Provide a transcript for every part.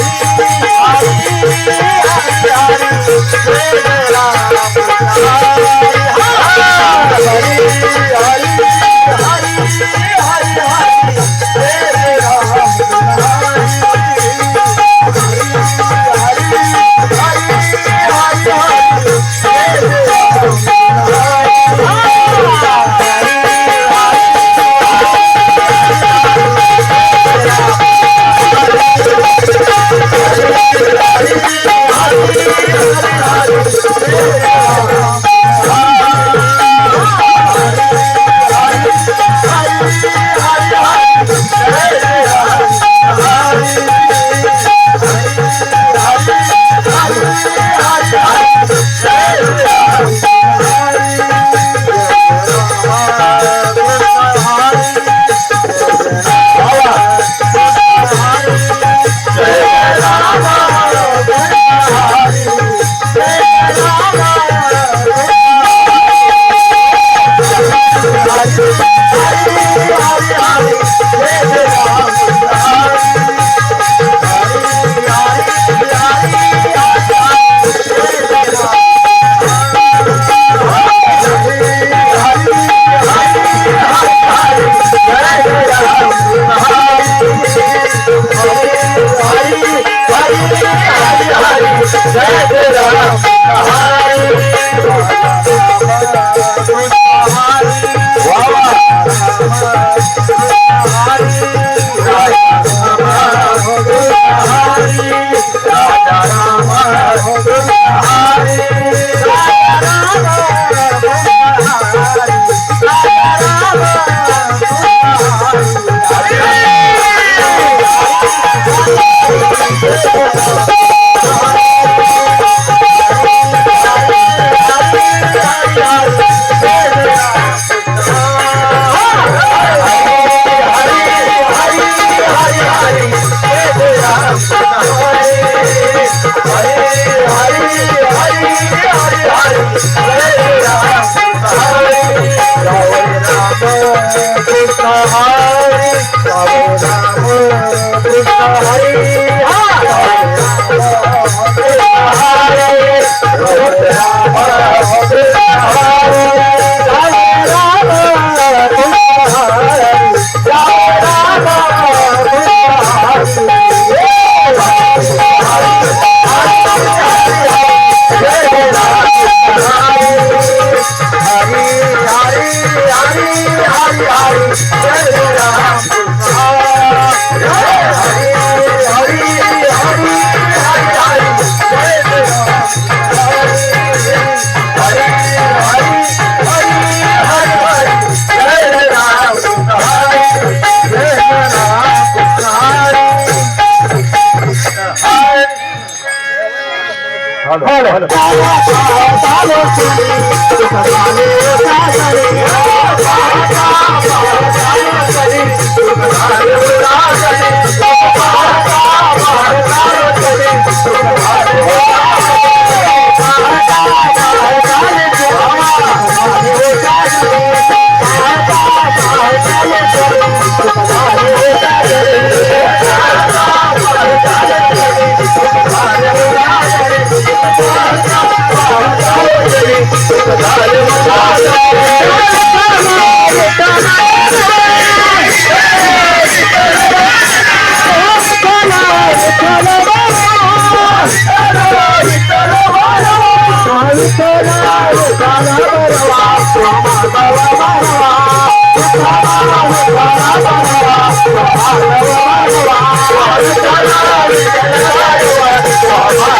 प्यारी प्यारी Thank Bye.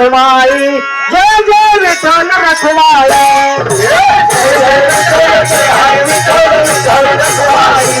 रखवाई। जय जय विठ्ठल रखवाई। जय जय Vitthal रखवाई।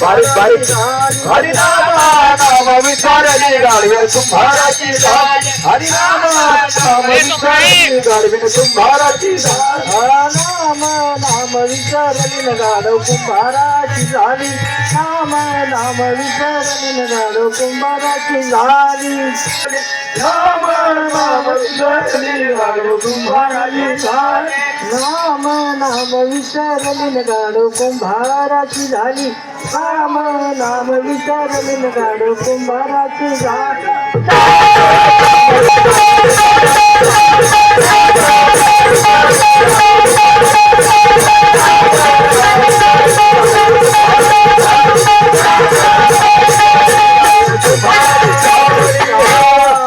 Hari Hari Hari Rama Ram नाम विचारली गाडवे कुंभाराची झाली हरिनाम नाम विचारली गाडवे नाम नाम विसरली न गाडो कुंभाराची झाली नाम नाम विसरली न गाडो कुंभाराची झाली राम नाम विचारली गाडवे कुंभाराची झाली नाम गाडो कुंभाराची झाली नाम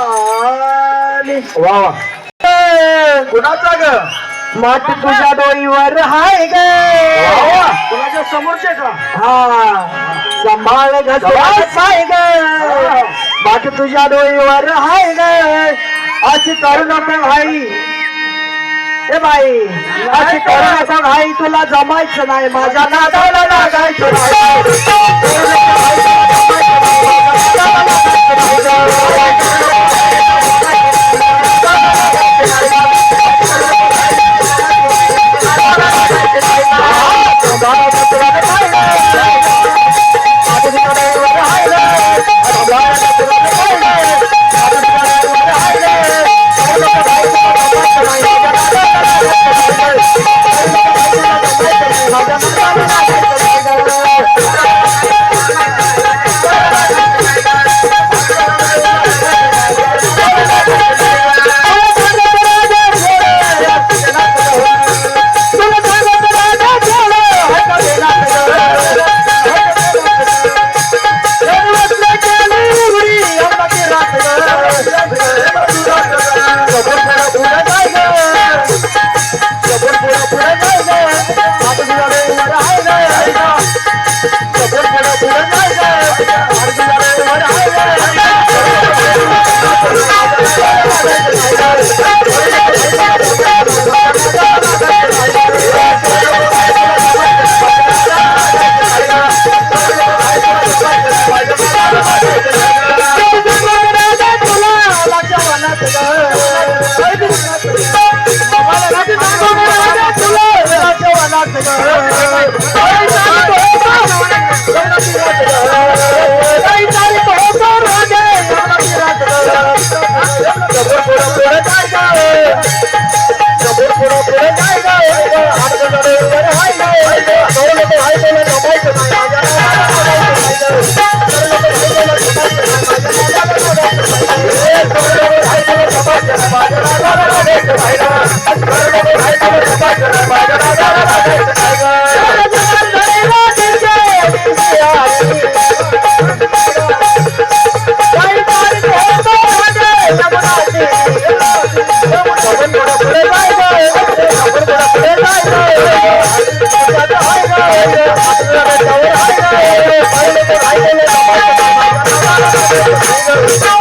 झाली वा वा. कुणाचा ग? माठ तुझ्या डोईवर हाय ग. कुणाच्या समोरचे का? हा. सांभाळ ग. माठ तुझ्या डोईवर हाय ग. अशी करू नको भाई ए बाई अशी करू नको भाई तुला जमायचं नाही. माझ्या नादाला लागायचं नाही. so